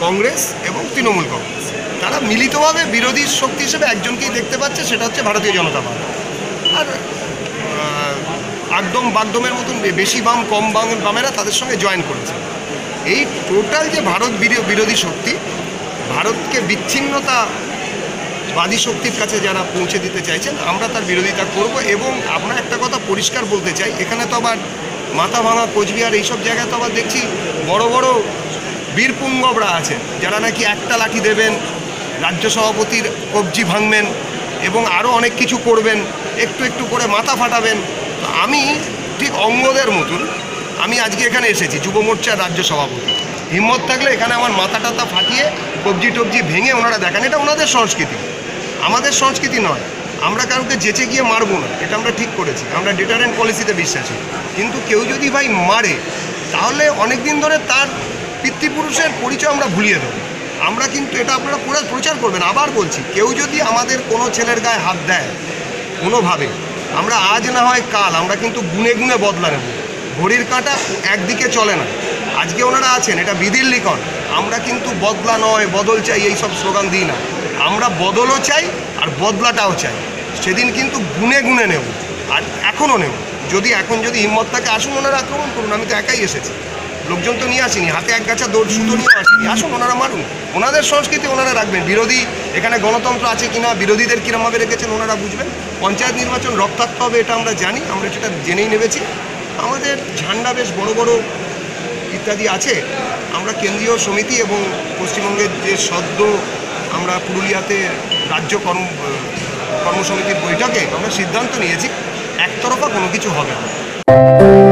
কংগ্রেস এবং তৃণমূল কংগ্রেস। তারা মিলিতভাবে বিরোধী শক্তি হিসেবে একজনকেই দেখতে পাচ্ছে, সেটা হচ্ছে ভারতীয় জনতা পার্টি। আর একদম বাগদমের মতন বেশি বাম, কম বাম, বামেরা তাদের সঙ্গে জয়েন করেছে। এই টোটাল যে ভারত বিরো- বিরোধী শক্তি, ভারতকে বিচ্ছিন্নতা বাদী শক্তির কাছে যারা পৌঁছে দিতে চাইছেন, আমরা তার বিরোধিতা করব এবং আমরা একটা কথা পরিষ্কার বলতে চাই, এখানে তো আবার মাথা ভাঙা কোচবিহার এইসব জায়গায় তো আবার দেখছি বড় বড় বীরপুঙ্গবরা আছেন যারা নাকি একটা লাঠি দেবেন, রাজ্য সভাপতির কবজি ভাঙবেন এবং আরও অনেক কিছু করবেন, একটু একটু করে মাথা ফাটাবেন। আমি ঠিক অঙ্গদের মতন আমি আজকে এখানে এসেছি, যুব মোর্চার রাজ্য সভাপতি। হিম্মত থাকলে এখানে আমার মাথা টাথা ফাটিয়ে কবজি টবজি ভেঙে ওনারা দেখান, এটা ওনাদের সংস্কৃতি। আমাদের সংস্কৃতি নয়, আমরা কাউকে যেচে গিয়ে মারবো না, এটা আমরা ঠিক করেছি, আমরা ডিটারেন্ট পলিসিতে বিশ্বাসী। কিন্তু কেউ যদি ভাই মারে, তাহলে অনেক দিন ধরে তার পিতৃপুরুষের পরিচয় আমরা ভুলিয়ে দেবো। আমরা কিন্তু এটা আপনারা পুরো প্রচার করবেন। আবার বলছি, কেউ যদি আমাদের কোনো ছেলের গায়ে হাত দেয়, কোনোভাবে, আমরা আজ না হয় কাল, আমরা কিন্তু গুনে গুনে বদলা নেব। ঘড়ির কাঁটা একদিকে চলে না। আজকে ওনারা আছেন, এটা বিধির লিখন। আমরা কিন্তু বদলা নয়, বদল চাই, এই সব স্লোগান দিই না। আমরা বদলও চাই আর বদলাটাও চাই। সেদিন কিন্তু গুনে গুনে নেব, আর এখনও নেব। যদি এখন যদি হিম্মত থাকে আসুন ওনারা আক্রমণ করুন, আমি তো একাই এসেছি। লোকজন তো নিয়ে আসিনি, হাতে এক গাছা দৌড় সুতো নিয়ে আসিনি। আসুন, ওনারা মারুন। ওনাদের সংস্কৃতি ওনারা রাখবেন। বিরোধী, এখানে গণতন্ত্র আছে কিনা, বিরোধীদের কীরমভাবে রেখেছেন, ওনারা বুঝবেন। পঞ্চায়েত নির্বাচন রক্তাক্ত হবে, এটা আমরা জানি, আমরা সেটা জেনেই নেবেছি। আমাদের ঝান্ডা বেশ বড় বড় ইত্যাদি আছে। আমরা কেন্দ্রীয় সমিতি এবং পশ্চিমবঙ্গের যে সদ্য আমরা পুরুলিয়াতে রাজ্য কর্ম, কর্মসমিতির বৈঠকে আমরা সিদ্ধান্ত নিয়েছি, একতরফা কোনো কিছু হবে না।